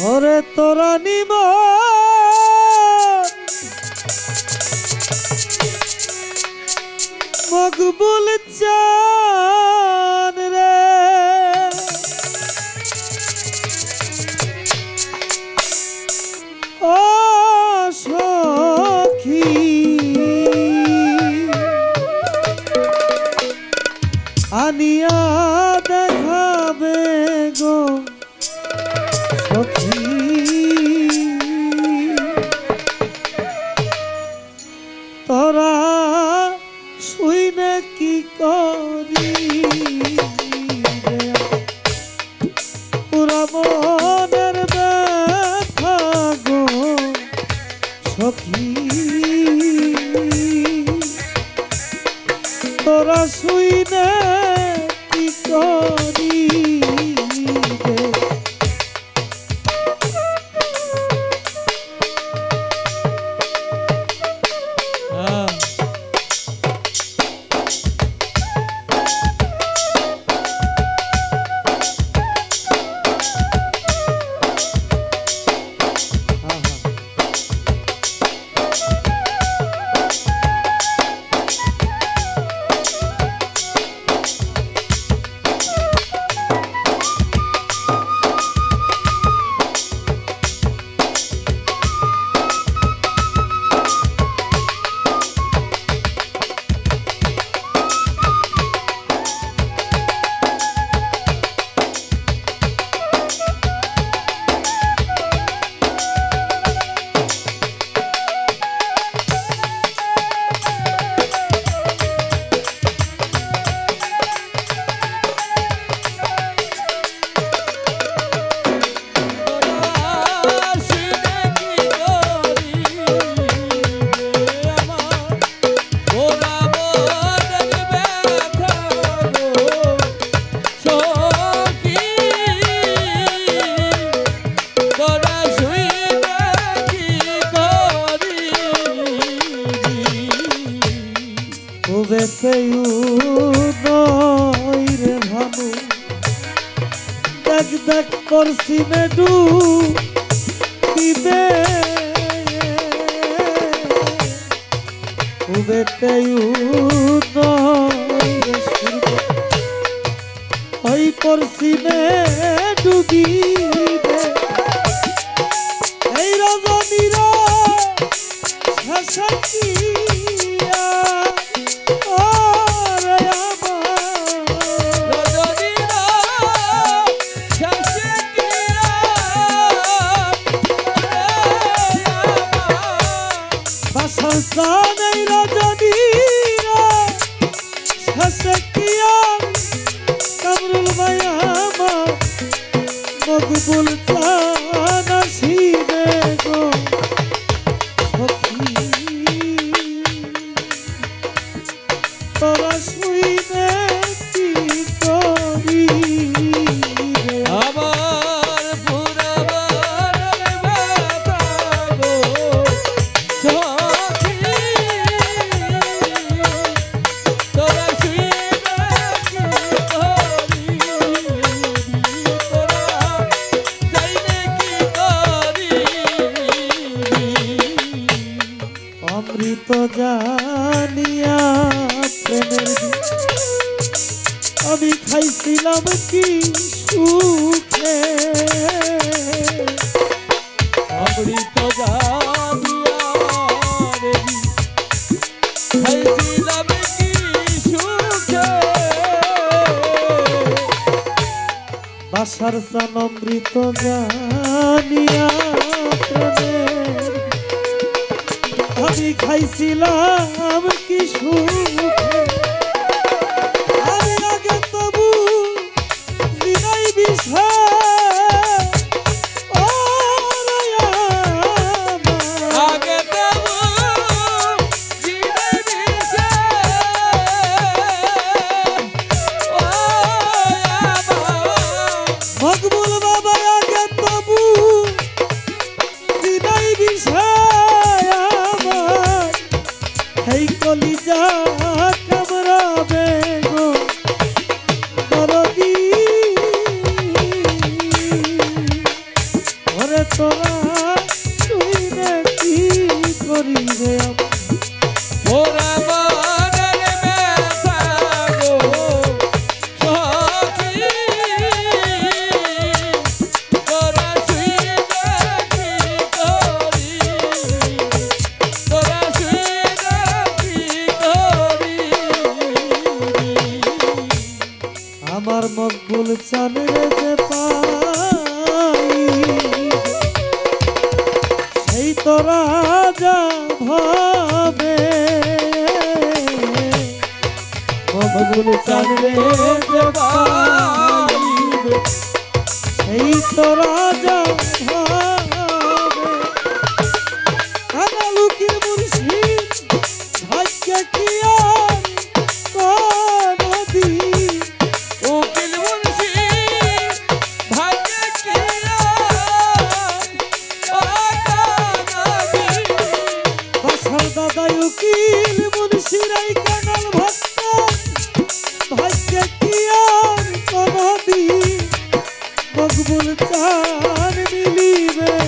ওরে তোরা নিম। মকবুল চান রে। ও সখী। আনিয়া শুইনে কি করি পুরা মনের ব্যথা গো সখী। তোরা শুইনে কি রে ভানু দেখ দেখ করছি মেডু দিবে উবেতে ওই করছি মেডু দিবে বাসার সানেই রজনীরা শাসকিয়া কামরুল ভাই আমার মকবুল আমি খাইছিলাম কি সুখে? অমৃত বাসার সান অমৃত জানিয়া আমি খাইছিলাম কলিজা কামড়াবে গো দরদি ওরে তোরা তুই কি করিবে? মকবুল চানের যে পাই সেই তো রাজা ভাবে। মকবুল চানের যে পাই সেই তো রাজা ভাবে। চার মিলিবে।